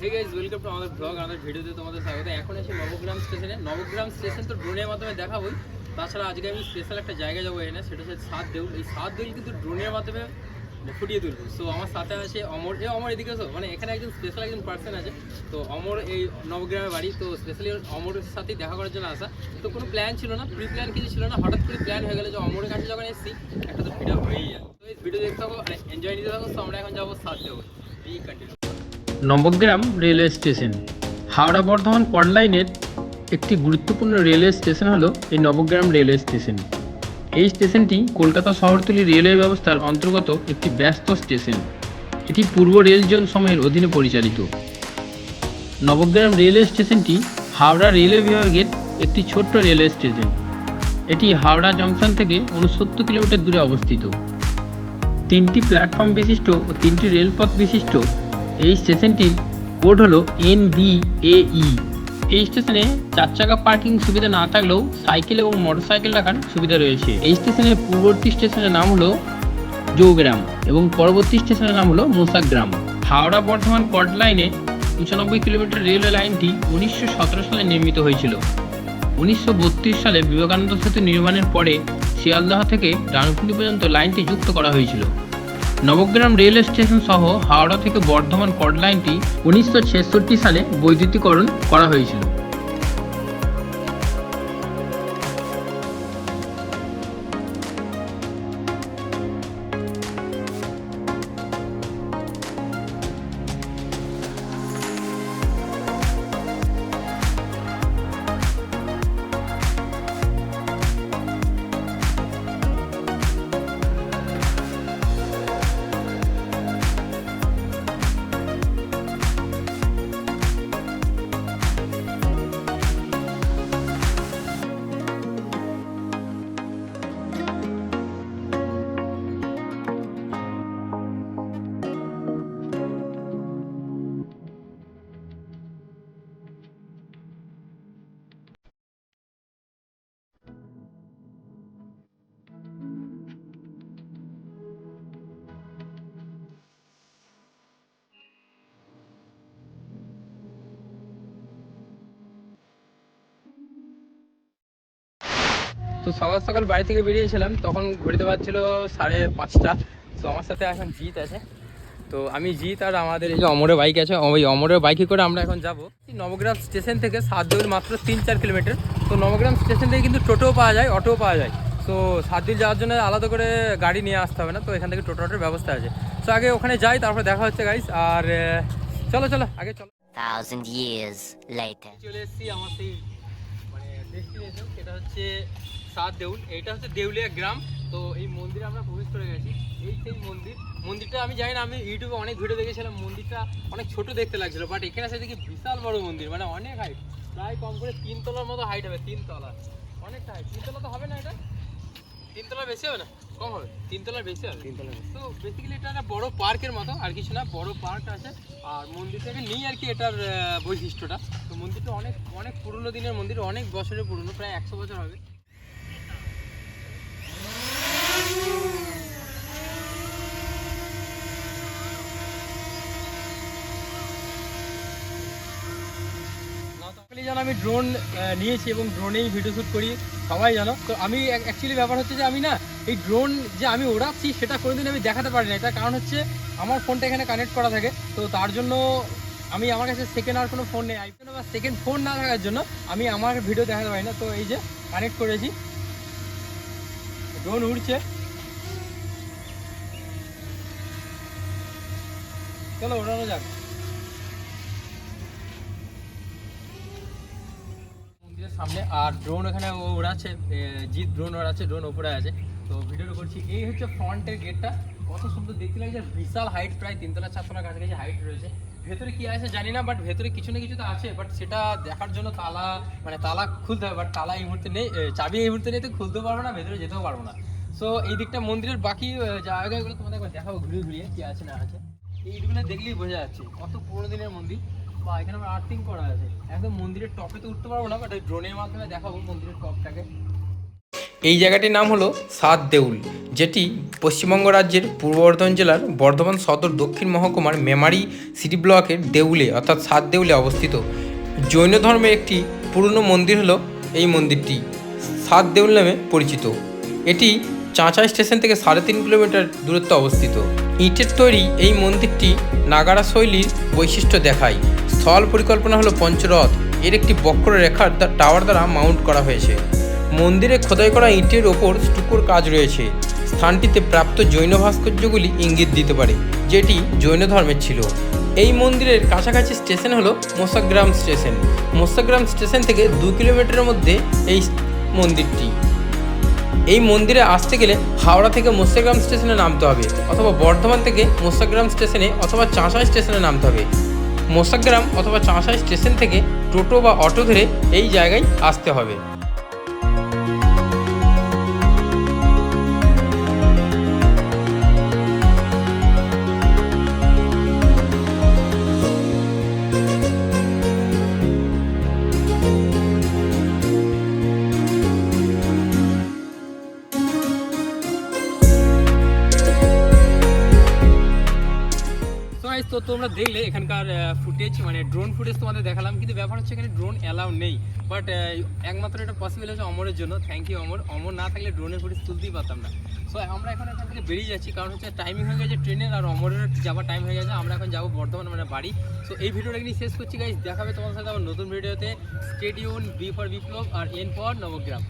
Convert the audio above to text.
Hey guys welcome to আমাদের blog আমাদের ভিডিওতে তোমাদের স্বাগত। এখন এসে নবগ্রাম স্টেশনে, নবগ্রাম স্টেশন তো ড্রোনের মাধ্যমে দেখাবোই। তাছাড়া আজকে আমি স্পেশাল একটা জায়গা যাব এখানে, সেটা হচ্ছে সাত দেউল। এই সাত দেউল কিন্তু ড্রোনের মাধ্যমে ফুটিয়ে তুলবো। সো আমার সাথে আছে অমর। এ, অমর, এদিকে মানে এখানে একজন স্পেশাল একজন পার্সন আছে। তো অমর এই নবগ্রামের বাড়ি। তো স্পেশালি অমরের সাথে দেখা করার জন্য আসা। তো কোনো প্ল্যান ছিল না প্রি প্ল্যান কিছু ছিল না। হঠাৎ করে প্ল্যান হয়ে গেলো যে অমরের কাছে যখন এসেছি, একটা তো ভিডিও হয়েই যায়। তো এই ভিডিও দেখতে থাকো এনজয় নিতে থাকো। তো আমরা এখন যাব সাত দেউল। এই continue Nabagram railway station. Howrah Bardhaman পট লাইনের একটি গুরুত্বপূর্ণ রেলওয়ে স্টেশন হলো এই নবগ্রাম রেলওয়ে স্টেশন। এই স্টেশনটি কলকাতা শহরতলি রেলওয়ে ব্যবস্থার অন্তর্গত একটি ব্যস্ত স্টেশন। এটি পূর্ব রেল জোন সময়ের অধীনে পরিচালিত। নবগ্রাম রেলওয়ে স্টেশনটি হাওড়া রেলওয়ে বিভাগের একটি ছোট্ট রেলওয়ে স্টেশন। এটি হাওড়া জংশন থেকে উনসত্তর কিলোমিটার দূরে অবস্থিত। তিনটি প্ল্যাটফর্ম বিশিষ্ট ও তিনটি রেলপথ বিশিষ্ট এই স্টেশনটির কোড হলো এন বি এ ই এই স্টেশনে চার চাকা পার্কিং সুবিধা না থাকলেও সাইকেল এবং মোটরসাইকেল রাখার সুবিধা রয়েছে। এই স্টেশনের পূর্ববর্তী স্টেশনের নাম হলো জৌগ্রাম এবং পরবর্তী স্টেশনের নাম হলো মোসাগ্রাম। হাওড়া বর্ধমান কট লাইনে পঁচানব্বই কিলোমিটার রেলওয়ে লাইনটি উনিশশো সতেরো সালে নির্মিত হয়েছিল। উনিশশো বত্রিশ সালে বিবেকানন্দ সেতু নির্মাণের পরে শিয়ালদহ থেকে ডানকুনি পর্যন্ত লাইনটি যুক্ত করা হয়েছিল। নবগ্রাম রেল স্টেশন সহ হাওড়া থেকে বর্ধমান কড লাইনটি উনিশশো ছেষট্টি সালে বৈদ্যুতিকরণ করা হয়েছিল। তো সকাল সকাল বাড়ি থেকে বেরিয়েছিলাম তখন ঘুরতে পারছিল সাড়ে পাঁচটা। তো আমার সাথে এখন জিৎ আছে। তো আমি জিৎ আর আমাদের এই যে অমরের বাইক আছে ওই অমরের বাইকে করে আমরা এখন যাব। নবগ্রাম স্টেশন থেকে সাত দিন মাত্র তিন চার কিলোমিটার। তো নবগ্রাম স্টেশন থেকে কিন্তু টোটোও পাওয়া যায় অটোও পাওয়া যায়। তো সাত দিন যাওয়ার জন্য আলাদা করে গাড়ি নিয়ে আসতে হবে না তো এখান থেকে টোটো অটোর ব্যবস্থা আছে। তো আগে ওখানে যাই তারপরে দেখা হচ্ছে গাইস আর চলো চলো আগে চলো। Thousand years later. চলে এসেছি আমার সেই মানে ডেস্টিনেশন সেটা হচ্ছে সাত দেউল এটা হচ্ছে দেউলিয়া গ্রাম। তো এই মন্দিরে আমরা প্রবেশ করে গেছি। এই সেই মন্দির মন্দিরটা আমি জানি না আমি ইউটিউবে অনেক ভিডিও দেখেছিলাম মন্দিরটা অনেক ছোট দেখতে লাগছিল বাট এখানে এসে দেখি বিশাল বড় মন্দির মানে অনেক হাইট প্রায় কম করে তিন তলার মতো হাইট হবে তিন তলা। অনেকটা হাইট তিনতলা তো হবে না এটা? তিন তলার বেশি হবে না? কম হবে তিন তলার বেশি হবে। তিন তলার তো বেসিক্যালি এটা একটা বড় পার্কের মতো আর কিছু না বড় পার্ক আছে। আর মন্দিরটাকে নেই আর কি এটার বৈশিষ্ট্যটা। তো মন্দিরটা অনেক অনেক পুরনো দিনের মন্দির অনেক বছরের পুরনো প্রায় একশো বছর হবে। জানো আমি ড্রোন নিয়েছি এবং ড্রোনেই ভিডিও শ্যুট করি, সবাই জানো। তো আমি অ্যাকচুয়ালি ব্যাপার হচ্ছে যে আমি না, এই ড্রোন যে আমি ওড়াচ্ছি, সেটা কোনোদিন আমি দেখাতে পারি না তার কারণ হচ্ছে, আমার ফোনটা এখানে কানেক্ট করা থাকে। তো তার জন্য আমি আমার কাছে সেকেন্ড আর কোনো ফোন নেই। আইফোন বা সেকেন্ড ফোন না থাকার জন্য আমি আমার ভিডিও দেখাতে পারি না। তো এই যে কানেক্ট করেছি। ড্রোন উড়ছে। চলো ওড়ানো যাক। সামনে, আর ড্রোন এখানে ও ওড়াচ্ছে জিৎ ড্রোন ওড়াচ্ছে ড্রোন ওপরে আছে। তো করছি। এই হচ্ছে ফ্রন্টের গেটটা কত সুন্দর দেখতে লাগছে, বিশাল হাইট প্রায় তিনতলা চারতলা কাছাকাছি হাইট রয়েছে। ভেতরে কি আছে জানি না বাট ভেতরে কিছু না কিছু তো আছে বাট সেটা দেখার জন্য তালা মানে তালা খুলতে হবে বাট তালা এই মুহূর্তে নেই চাবি এই মুহূর্তে নেই, তো খুলতেও পারব না, ভেতরে যেতেও পারব না। সো এই দিকটা মন্দিরের বাকি জায়গাগুলো তোমাদের দেখাবো, ঘুরিয়ে ঘুরিয়ে কি আছে না আছে। এইগুলো দেখলেই বোঝা যাচ্ছে। কত পুরোনো দিনের মন্দির। বা এখানে আমার আর্থিং করা আছে। একদম মন্দিরের টপে তো উঠতে পারব না বাট ড্রোনের মাধ্যমে দেখাবো মন্দিরের টপটাকে এই জায়গাটির নাম হলো সাত দেউল, যেটি পশ্চিমবঙ্গ রাজ্যের পূর্ব বর্ধমান জেলার বর্ধমান সদর দক্ষিণ মহকুমার মেমারি সিটি ব্লকের দেউলে, অর্থাৎ সাত দেউলে অবস্থিত। জৈন ধর্মের একটি পুরনো মন্দির হলো এই মন্দিরটি। সাত দেউল নামে পরিচিত। এটি চাঁচা স্টেশন থেকে সাড়ে তিন কিলোমিটার দূরত্বে অবস্থিত। ইটের তৈরি এই মন্দিরটি নাগারা শৈলীর বৈশিষ্ট্য দেখায়। স্থল পরিকল্পনা হলো পঞ্চরথ। এর একটি বক্ররেখার টাওয়ার দ্বারা মাউন্ট করা হয়েছে। মন্দিরে খোদাই করা ইটের ওপর স্টুকোর কাজ রয়েছে। স্থানটিতে প্রাপ্ত জৈন ভাস্কর্যগুলি ইঙ্গিত দিতে পারে, যেটি জৈন ধর্মের ছিল। এই মন্দিরের কাছাকাছি স্টেশন হলো মোসাগ্রাম স্টেশন। মোসাগ্রাম স্টেশন থেকে দু কিলোমিটারের মধ্যে এই মন্দিরটি। এই মন্দিরে আসতে গেলে হাওড়া থেকে মোসাগ্রাম স্টেশনে নামতে হবে, অথবা বর্ধমান থেকে মোসাগ্রাম স্টেশনে অথবা চাঁসাই স্টেশনে নামতে হবে। মোসাগ্রাম অথবা চাঁসাই স্টেশন থেকে টোটো বা অটো ধরে এই জায়গায় আসতে হবে। তোমরা দেখলে এখানকার ফুটেজ মানে ড্রোন ফুটেজ তোমাদের দেখালাম, কিন্তু ব্যাপার হচ্ছে এখানে ড্রোন অ্যালাউ নেই। বাট একমাত্র এটা পসিবল হচ্ছে অমরের জন্য। থ্যাংক ইউ অমর। অমর না থাকলে ড্রোনের ফুটেজ তুলতেই পারতাম না। সো আমরা এখন এখান থেকে বেরিয়ে যাচ্ছি, কারণ হচ্ছে টাইমিং হয়ে গেছে ট্রেনের, আর অমরের যাওয়ার টাইম হয়ে গেছে। আমরা এখন যাব বর্ধমান মানে বাড়ি। সো এই ভিডিওটা এখানে শেষ করছি গাইজ দেখাবে তোমাদের সাথে আমার নতুন ভিডিওতে। স্টেডিউন বি ফর বিপ্লব আর এন ফর নবগ্রাম